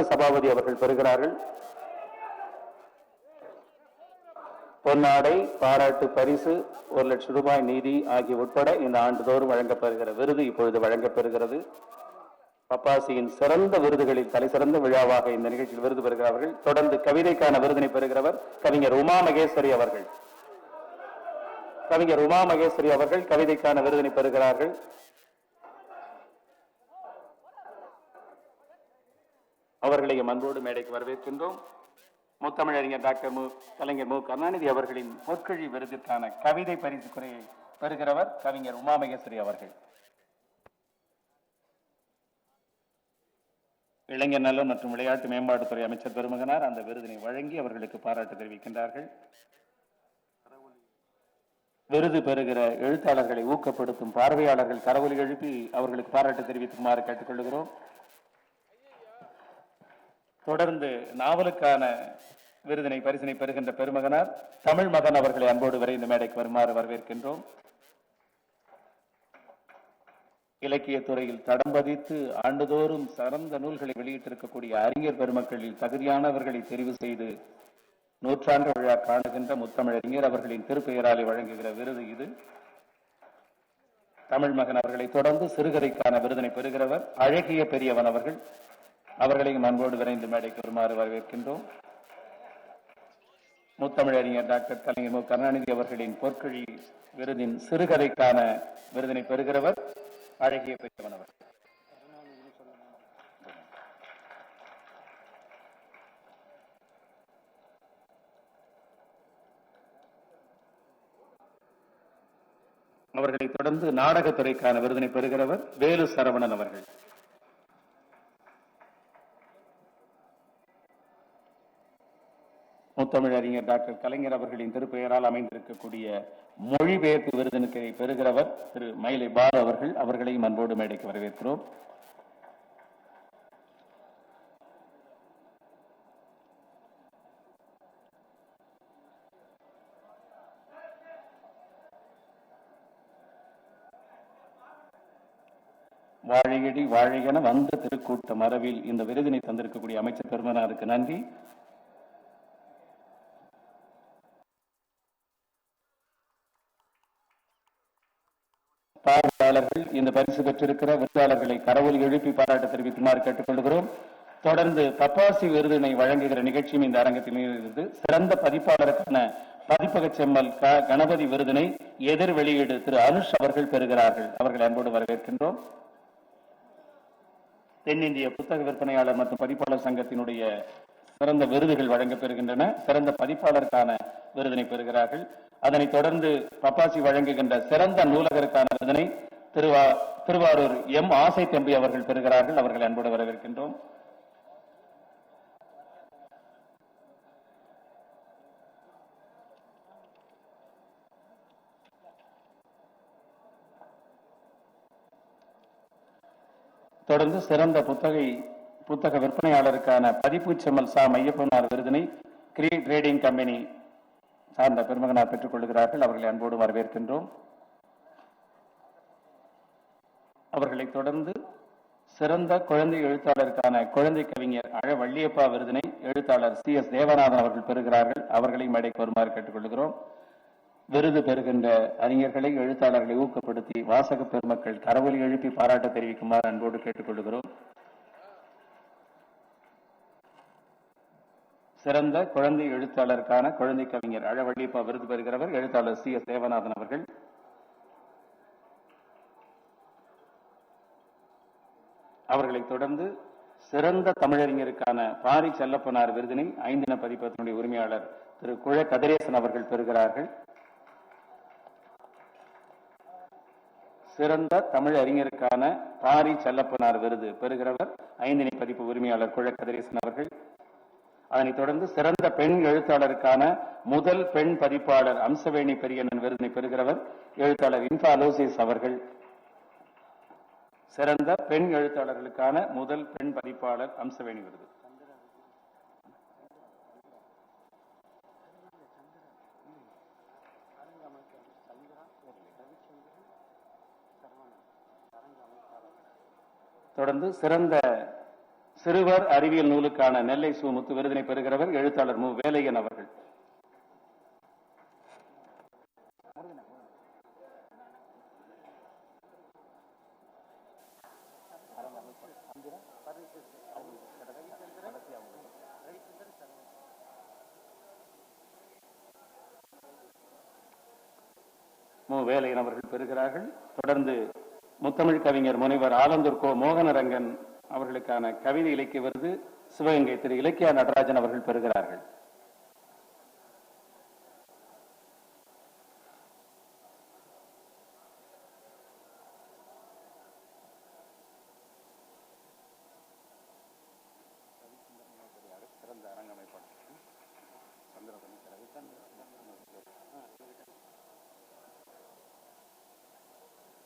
சபாபதி அவர்கள் பெறுகிறார்கள். பொன்னாடை பாராட்டு பரிசு ஒரு லட்சம் ரூபாய் நிதி ஆகிய உட்பட இந்த ஆண்டுதோறும் வழங்கப்பெறுகிற விருது இப்பொழுது வழங்கப்பெறுகிறது பப்பாசியின் சிறந்த விருதுகளில் தலைசிறந்த விழாவாக இந்த நிகழ்ச்சியில் விருது பெறுகிறார்கள். தொடர்ந்து கவிதைக்கான விருதினை பெறுகிறவர் கவிஞர் உமா மகேஸ்வரி அவர்கள். கவிஞர் உமா மகேஸ்வரி அவர்கள் கவிதைக்கான விருதினை பெறுகிறார்கள். அவர்களையும் அன்போடு மேடைக்கு வரவேற்கின்றோம். முத்தமிழறிஞர் டாக்டர் மு கலைஞர் மு கருணாநிதி அவர்களின் பொற்கழி விருதிற்கான கவிதை பரிசு குறையை பெறுகிறவர் கவிஞர் உமாமகேஸ்வரி அவர்கள். இளைஞர் நலன் மற்றும் விளையாட்டு மேம்பாட்டுத்துறை அமைச்சர் பெருமகனார் அந்த விருதினை வழங்கி அவர்களுக்கு பாராட்டு தெரிவிக்கின்றார்கள். விருது பெறுகிற எழுத்தாளர்களை ஊக்கப்படுத்தும் பார்வையாளர்கள் கரவொலி எழுப்பி அவர்களுக்கு பாராட்டு தெரிவிக்குமாறு கேட்டுக்கொள்கிறோம். தொடர்ந்து நாவலுக்கான விருதினை பரிசினை பெறுகின்ற பெருமகனார் தமிழ் மகன் அவர்களை அன்போடு வரை இந்த மேடைக்கு வருமாறு வரவேற்கின்றோம். இலக்கிய துறையில் தடம் பதித்து ஆண்டுதோறும் சிறந்த நூல்களை வெளியிட்டிருக்கக்கூடிய அறிஞர் பெருமக்களில் தகுதியானவர்களை தெரிவு செய்து நூற்றாண்டு விழா காணுகின்ற முத்தமிழறிஞர் அவர்களின் திருப்பெயராலை வழங்குகிற விருது இது. தமிழ் மகன் அவர்களை தொடர்ந்து சிறுகதைக்கான விருதினை பெறுகிறவர் அழகிய பெரியவன் அவர்கள் அவர்களையும் அன்போடு விரைந்து மேடைக்கு வருமாறு வரவேற்கின்றோம். முத்தமிழறிஞர் டாக்டர் கலைஞர் மு. கருணாநிதி அவர்களின் பொற்கழி விருதின் சிறுகதைக்கான விருதினை பெறுகிறவர் அழகிய பெரியவன் அவர். அவர்களை தொடர்ந்து நாடகத்துறைக்கான விருதினை பெறுகிறவர் வேலு சரவணன் அவர்கள். முத்தமிழறிஞர் டாக்டர் கலைஞர் அவர்களின் திருப்பெயரால் அமைந்திருக்கக்கூடிய மொழிபெயர்ப்பு விருதினுக்கு பெறுகிறவர் திரு மயிலை பாலு அவர்கள். அவர்களையும் அன்போடு மேடைக்கு வரவேற்கிறோம். வாழையடி வாழையென வந்த திருக்கூட்ட மரபில் இந்த விருதினை தந்திருக்கக்கூடிய அமைச்சர் பெருமனாருக்கு நன்றி. பார்வையாளர்கள் இந்த பரிசு பெற்றிருக்கிற விருதாளர்களை கரவொலி எழுப்பி பாராட்டு தெரிவிக்குமாறு கேட்டுக்கொள்கிறோம். தொடர்ந்து பப்பாசி விருதினை வழங்குகிற நிகழ்ச்சியும் இந்த அரங்கத்தில் இருந்து சிறந்த பதிப்பாளருக்கான பதிப்பக செம்மல் க கணபதி விருதினை எதிர் வெளியீடு திரு அனுஷ் அவர்கள் பெறுகிறார்கள். அவர்கள் அன்போடு வரவேற்கின்றோம். தென்னிந்திய புத்தக விற்பனையாளர் மற்றும் பதிப்பாளர் சங்கத்தினுடைய சிறந்த விருதுகள் வழங்கப்பெறுகின்றன சிறந்த பதிப்பாளருக்கான விருதினை பெறுகிறார்கள். அதனைத் தொடர்ந்து பப்பாசி வழங்குகின்ற சிறந்த நூலகருக்கான விருதினை திருவா திருவாரூர் எம் ஆசை தம்பி அவர்கள் பெறுகிறார்கள். அவர்கள் அன்போடு வரவேற்கின்றோம். தொடர்ந்து சிறந்த புத்தகை புத்தக விற்பனையாளருக்கான பதிப்பு செம்மல் சா மையப்பனார் விருதினை கிரீ ட்ரேடிங் கம்பெனி சார்ந்த பெருமகனார் பெற்றுக் கொள்கிறார்கள் அவர்களை அன்போடு வரவேற்கின்றோம். அவர்களை தொடர்ந்து சிறந்த குழந்தை எழுத்தாளருக்கான குழந்தை கவிஞர் அழ வள்ளியப்பா விருதினை எழுத்தாளர் சி எஸ் தேவநாதன் அவர்கள் பெறுகிறார்கள். அவர்களை மேடைக்கு வருமாறு கேட்டுக்கொள்கிறோம். விருது பெறுகின்ற அறிஞர்களை எழுத்தாளர்களை ஊக்கப்படுத்தி வாசக பெருமக்கள் கரவொலி எழுப்பி பாராட்டு தெரிவிக்குமாறு அன்போடு கேட்டுக்கொள்கிறோம். சிறந்த குழந்தை எழுத்தாளருக்கான குழந்தை கவிஞர் அழவள்ளியப்பா விருது பெறுகிறவர் எழுத்தாளர் சி எஸ் தேவநாதன் அவர்கள். அவர்களை தொடர்ந்து சிறந்த தமிழறிஞருக்கான பாரி செல்லப்பனார் விருதினை ஐந்தின பதிப்பத்தினுடைய உரிமையாளர் திரு குழ கதிரேசன் அவர்கள் பெறுகிறார்கள். சிறந்த தமிழ் அறிஞருக்கான பாரி செல்லப்பனார் விருது பெறுகிறவர் ஐந்தினை பதிப்பு உரிமையாளர் குழ கதிரேசன் அவர்கள். அதனைத் தொடர்ந்து சிறந்த பெண் எழுத்தாளருக்கான முதல் பெண் பதிப்பாளர் அம்சவேணி பெரியண்ணன் விருதினை பெறுகிறவர். எழுத்தாளர் இன்ஃபாலோசிஸ் அவர்கள் சிறந்த பெண் எழுத்தாளர்களுக்கான முதல் பெண் பதிப்பாளர் அம்சவேணி விருது தொடர்ந்து சிறந்த சிறுவர் அறிவியல் நூலுக்கான நெல்லை சு முத்து விருதினை பெறுகிறவர் எழுத்தாளர் மு. வேலையன் அவர்கள். மு வேலையன் அவர்கள் பெறுகிறார்கள். தொடர்ந்து முத்தமிழ் கவிஞர் முனைவர் ஆலந்தூர் கோ மோகனரங்கன் அவர்களுக்கான கவிதை இலக்கிய விருது சிவகங்கை திரு இலக்கியா நடராஜன் அவர்கள் பெறுகிறார்கள்.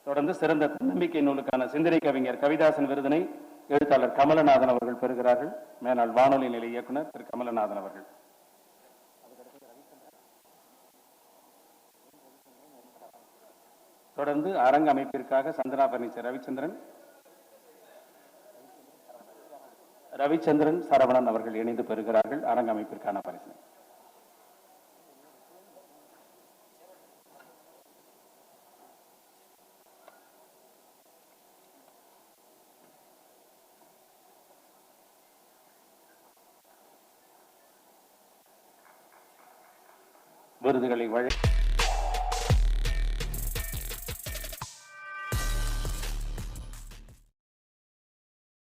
தொடர்ந்து சிறந்த தன்னம்பிக்கை நூலுக்கான சிந்தனை கவிஞர் கவிதாசன் விருதினை எழுத்தாளர் கமலநாதன் அவர்கள் பெறுகிறார்கள். மேலாள் வானொலி நிலைய இயக்குனர் திரு கமலநாதன் அவர்கள். தொடர்ந்து அரங்க அமைப்பிற்காக சந்தனா பர்னிச்சர் ரவிச்சந்திரன் ரவிச்சந்திரன் சரவணன் அவர்கள் இணைந்து பெறுகிறார்கள் அரங்க அமைப்பிற்கான பரிசு. விருதுகளை வழங்க